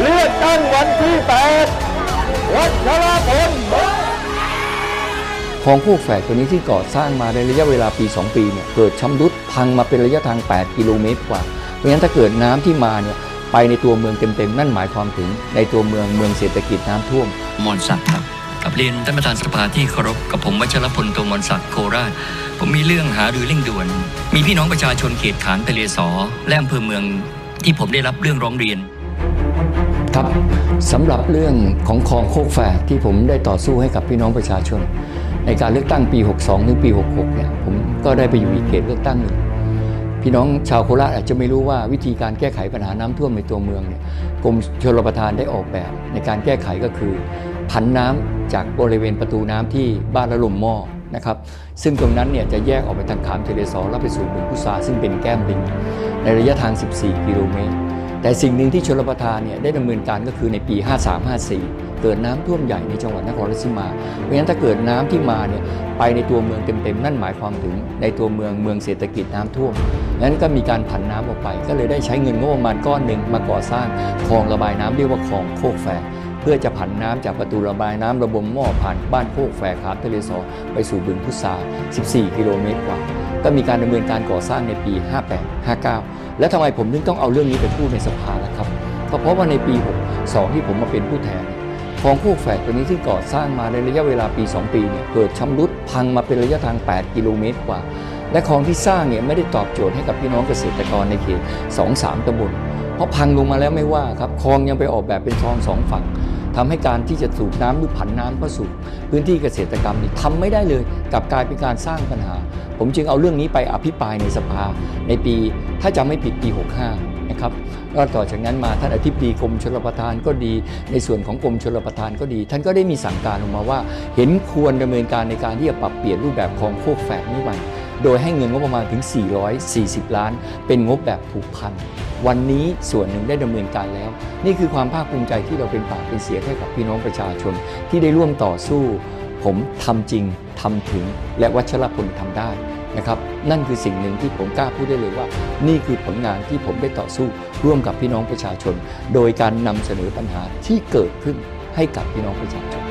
เลือกตั้งวันที่แปดวัชรพลคลองโคกแฝกตัวนี้ที่ก่อสร้างมาในระยะเวลาปี 2 ปีเนี่ยเกิดชำรุดพังมาเป็นระยะทาง 8 กิโลเมตรกว่า เพราะฉะนั้นถ้าเกิดน้ำที่มาเนี่ยไปในตัวเมืองเต็มๆ นั่นหมายความถึงในตัวเมืองเมืองเศรษฐกิจน้ำท่วมมอนศักครับ กับเรียนท่านประธานสภาที่เคารพกับผมวัชรพลโตมนศักดิ์โคราช ผมมีเรื่องหารือเร่งด่วน มีพี่น้องประชาชนเขตขานทะเลสอและอำเภอเมืองที่ผมได้รับเรื่องร้องเรียน ครับสำหรับเรื่องของคลองโคกแฝกที่ผมได้ต่อสู้ให้กับพี่น้องประชาชน ในการเลือกตั้งปี 62 ถึงปี 66 เนี่ยผมก็ได้ไปอยู่อีกเขตเลือกตั้งหนึ่งพี่น้องชาวโคราชอาจจะไม่รู้ว่าวิธีการแก้ไขปัญหาน้ำท่วมในตัวเมืองเนี่ยกรมชลประทานได้ออกแบบในการแก้ไขก็คือ ผันน้ำจากบริเวณประตูน้ำที่บ้านละลมหม้อนะครับซึ่งตรงนั้นเนี่ยจะแยกออกไปทางขามเทเลซอแล้วไปสู่บึงพุทราซึ่งเป็นแก้มลิงในระยะทาง 14 กิโลเมตร แต่สิ่งหนึ่งที่ชลประทานเนี่ยได้ดำเนินการก็คือในปี 53-54 เกิดน้ำท่วมใหญ่ในจังหวัดนครราชสีมา เพราะฉะนั้นถ้าเกิดน้ำที่มาเนี่ยไปในตัวเมืองเต็มๆ นั่นหมายความถึงในตัวเมืองเมืองเศรษฐกิจน้ำท่วมนั้นก็มีการผันน้ำออกไป ก็เลยได้ใช้เงินงบประมาณก้อนหนึ่งมาก่อสร้างคลองระบายน้ำเรียกว่าคลองโคกแฝก เพื่อจะผันน้ำจากประตูระบายน้ำระบบหม้อผ่านบ้านโคกแฝกขามทะเลสอไปสู่บึงพุทรา14 กิโลเมตรกว่า ก็มีการดำเนินการก่อสร้างในปี 58 59 แล้วทำไมผมถึงต้องเอาเรื่องนี้ไปพูดในสภาล่ะครับก็เพราะว่าในปี 62 ที่ผมมาเป็นผู้แทนคลองโคกแฝกตัวนี้ที่ก่อสร้างมาในระยะเวลาปี 2 ปีเนี่ยเกิดชำรุดพังมาเป็นระยะทาง 8 กิโลเมตรกว่า และคลองที่สร้างเนี่ยไม่ได้ตอบโจทย์ให้กับพี่น้องเกษตรกรในเขต 2-3ตำบลเพราะพังลงมาแล้วไม่ว่าครับคลองยังไปออกแบบเป็นคลองสองฝั่ง ทำให้การที่จะสูบน้ำหรือผันน้ำเข้าสู่พื้นที่เกษตรกรรมนี่ทำไม่ได้เลยกลับกลายเป็นการสร้างปัญหา ผมจึงเอาเรื่องนี้ไปอภิปรายในสภาในปี ถ้าจำไม่ผิดปี 65 นะครับแล้วต่อจากนั้นมาท่านอธิบดีกรมชลประทานก็ดี ในส่วนของกรมชลประทานก็ดี ท่านก็ได้มีสั่งการออกมาว่า เห็นควรดำเนินการในการที่จะปรับเปลี่ยนรูปแบบของโคกแฝกนี้ไปโดยให้เงินงบประมาณถึง 440 ล้าน เป็นงบแบบผูกพัน วันนี้ส่วนหนึ่งได้ดำเนินการแล้ว นี่คือความภาคภูมิใจที่เราเป็นปากเป็นเสียงให้กับพี่น้องประชาชน ที่ได้ร่วมต่อสู้ ผมทำจริงทำถึง และวัชรพลทำได้นะครับนั่นคือสิ่งหนึ่งที่ผมกล้าพูดได้เลยว่า นี่คือผลงานที่ผมได้ต่อสู้ ร่วมกับพี่น้องประชาชน โดยการนำเสนอปัญหาที่เกิดขึ้นให้กับพี่น้องประชาชน